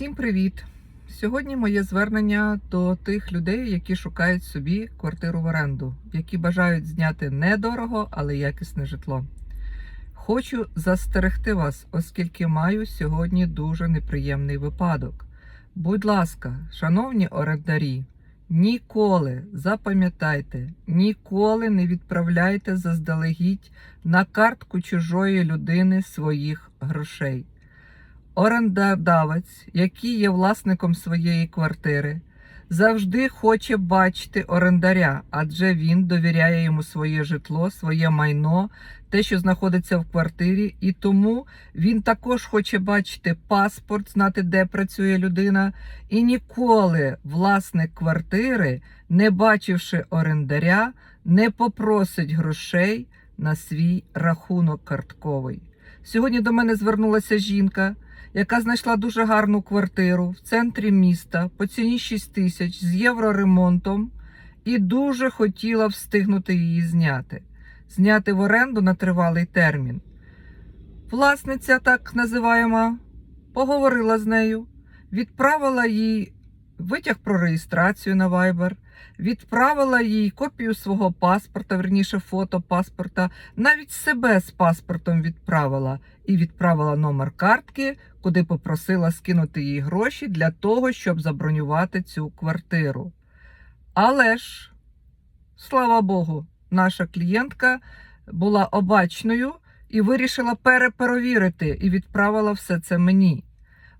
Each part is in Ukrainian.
Всім привіт! Сьогодні моє звернення до тих людей, які шукають собі квартиру в оренду, які бажають зняти недорого, але якісне житло. Хочу застерегти вас, оскільки маю сьогодні дуже неприємний випадок. Будь ласка, шановні орендарі, ніколи запам'ятайте, ніколи не відправляйте заздалегідь на картку чужої людини своїх грошей. Орендодавець, який є власником своєї квартири, завжди хоче бачити орендаря, адже він довіряє йому своє житло, своє майно, те, що знаходиться в квартирі, і тому він також хоче бачити паспорт, знати, де працює людина. І ніколи власник квартири, не бачивши орендаря, не попросить грошей на свій рахунок картковий. Сьогодні до мене звернулася жінка яка знайшла дуже гарну квартиру в центрі міста по ціні 6 тисяч з євроремонтом і дуже хотіла встигнути її зняти. Зняти в оренду на тривалий термін. Власниця, так називаємо, поговорила з нею, відправила їй витяг про реєстрацію на Viber, відправила їй копію свого паспорта, верніше фото паспорта, навіть себе з паспортом відправила і відправила номер картки, куди попросила скинути їй гроші для того, щоб забронювати цю квартиру. Але ж, слава Богу, наша клієнтка була обачною і вирішила переперевірити і відправила все це мені.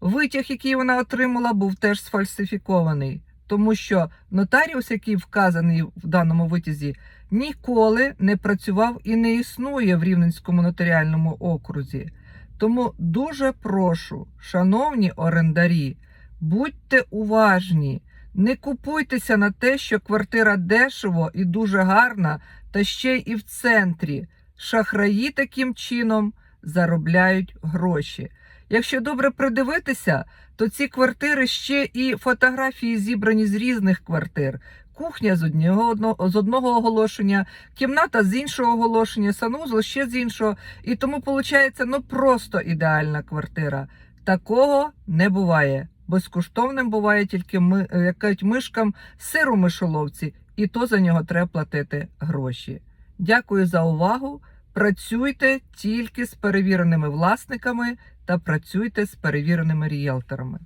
Витяг, який вона отримала, був теж сфальсифікований, тому що нотаріус, який вказаний в даному витязі, ніколи не працював і не існує в Рівненському нотаріальному окрузі. Тому дуже прошу, шановні орендарі, будьте уважні, не купуйтеся на те, що квартира дешево і дуже гарна, та ще й в центрі. Шахраї таким чином заробляють гроші. Якщо добре придивитися, то ці квартири ще і фотографії зібрані з різних квартир. Кухня з одного, з одного оголошення, кімната з іншого оголошення, санузел ще з іншого. І тому виходить ну просто ідеальна квартира. Такого не буває. Безкоштовним буває тільки ми, як кажуть, мишкам сиру мишоловці, і то за нього треба платити гроші. Дякую за увагу. Працюйте тільки з перевіреними власниками та працюйте з перевіреними ріелторами.